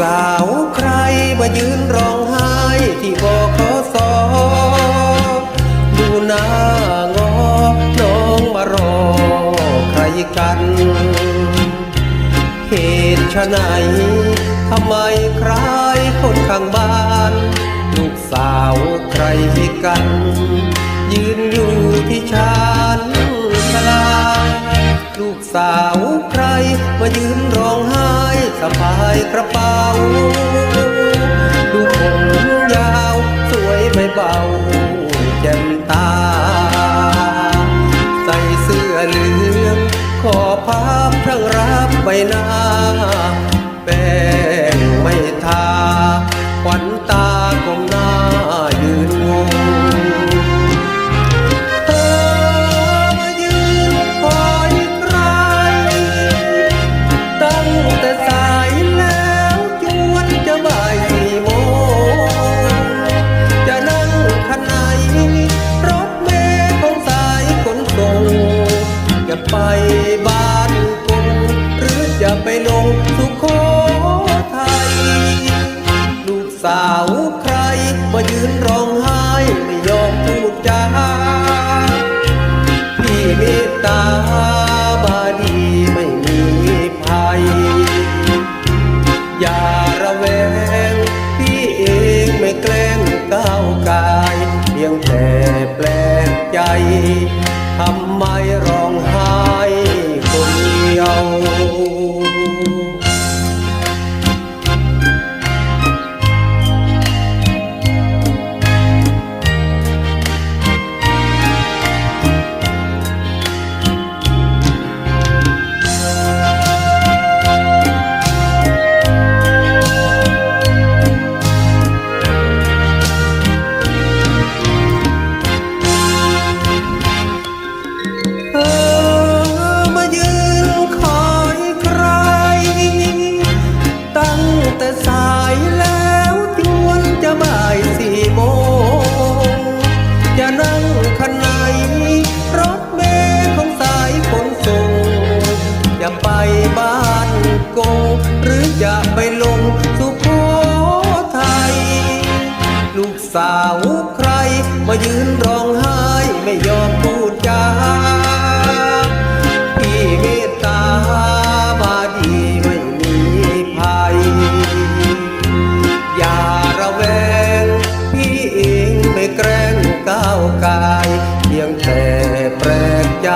สาวใครมายืนร้องไห้ที่บขสอดูหน้างอน้องมารอใครกัน เหตุชะไหนทำไมใครคนข้างบ้าน ลูกสาวใครกัน ยืนอยู่ที่ชานชลาลูกสาวใครมายืนร้องไห้ สะพายกระเป๋า ดูผมยาว สวยไม่เบาแจ่มตา ใส่เสื้อเหลือง ขอภาพทั้งรับใบหน้า สุโขทัยลูกสาวใครมายืนร้องไห้ไม่ยอมพูดจาาวุใคร มายืนร้องไห้ไม่ยอมพูดจาพี่เมตตาบาดีไม่มีภัย อย่าระแวง พี่เองไม่แกล้งก้าวกาย เพียงแต่แปลกใจ